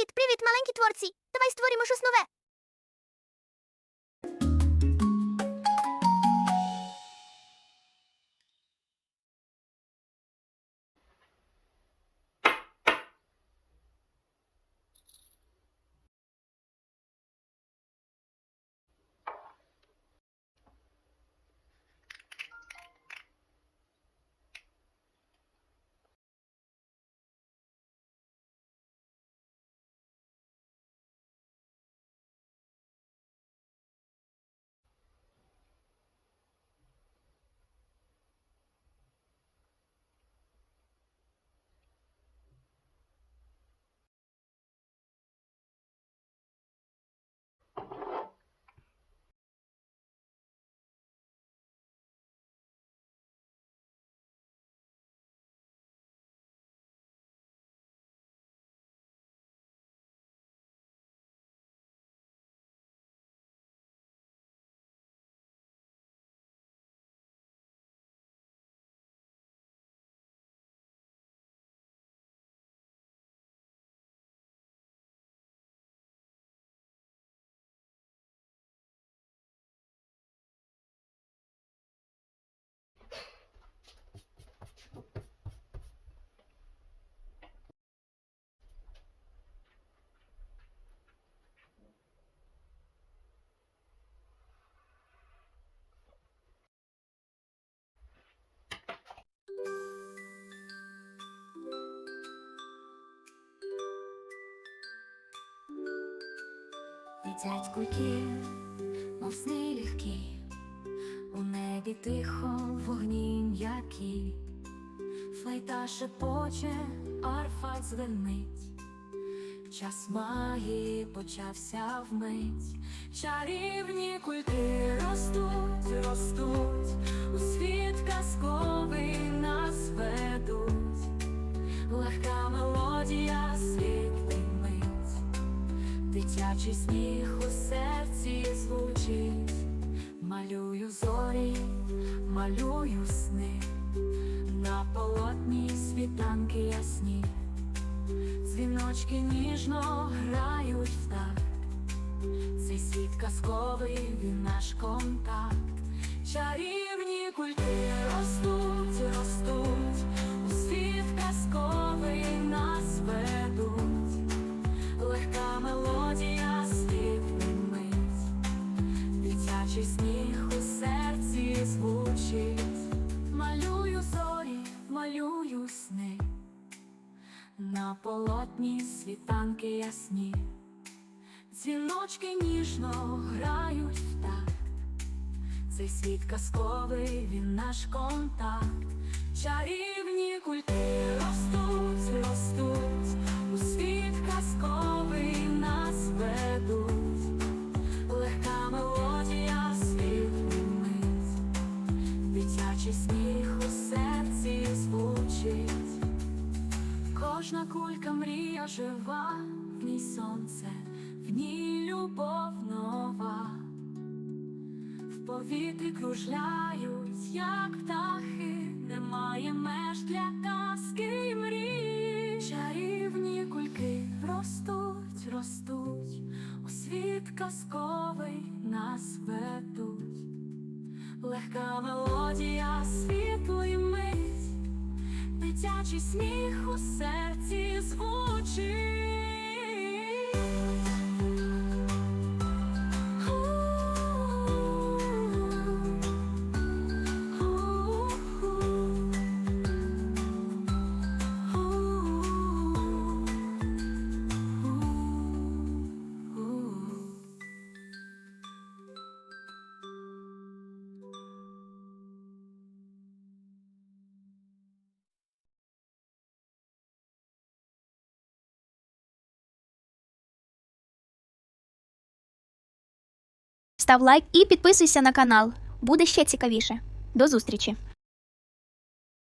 Привіт, привіт, маленькі творці. Давай створимо щось нове. Летять кульки, мов сни легкі, у небі тихо вогні м'які, флейта шепоче, арфа дзвенить, час магії почався вмить, чарівні кульки ростуть, ростуть, у світ казковий нас ведуть, Дитячий сміх у серці звучить, малюю зорі, малюю сни, на полотні світанки ясні, дзвіночки ніжно грають в такт, цей світ казковий, він наш контакт, чарівні кульки ростуть, на полотні світанки ясні, дзвіночки ніжно грають в такт, цей світ казковий, він наш контакт, чарівні кульки ростуть, ростуть, у світ казковий нас ведуть, легка мелодія світлий мить, дитячий сміх кожна кулька мрія жива, в ній сонце, в ній любов нова. В повітрі кружляють, як птахи, немає меж для казки й мрій. Чарівні кульки ростуть, ростуть, у світ казковий нас ведуть. Легка мелодія, світлий мить, дитячий сміх у серці звучить. Став лайк і підписуйся на канал. Буде ще цікавіше. До зустрічі!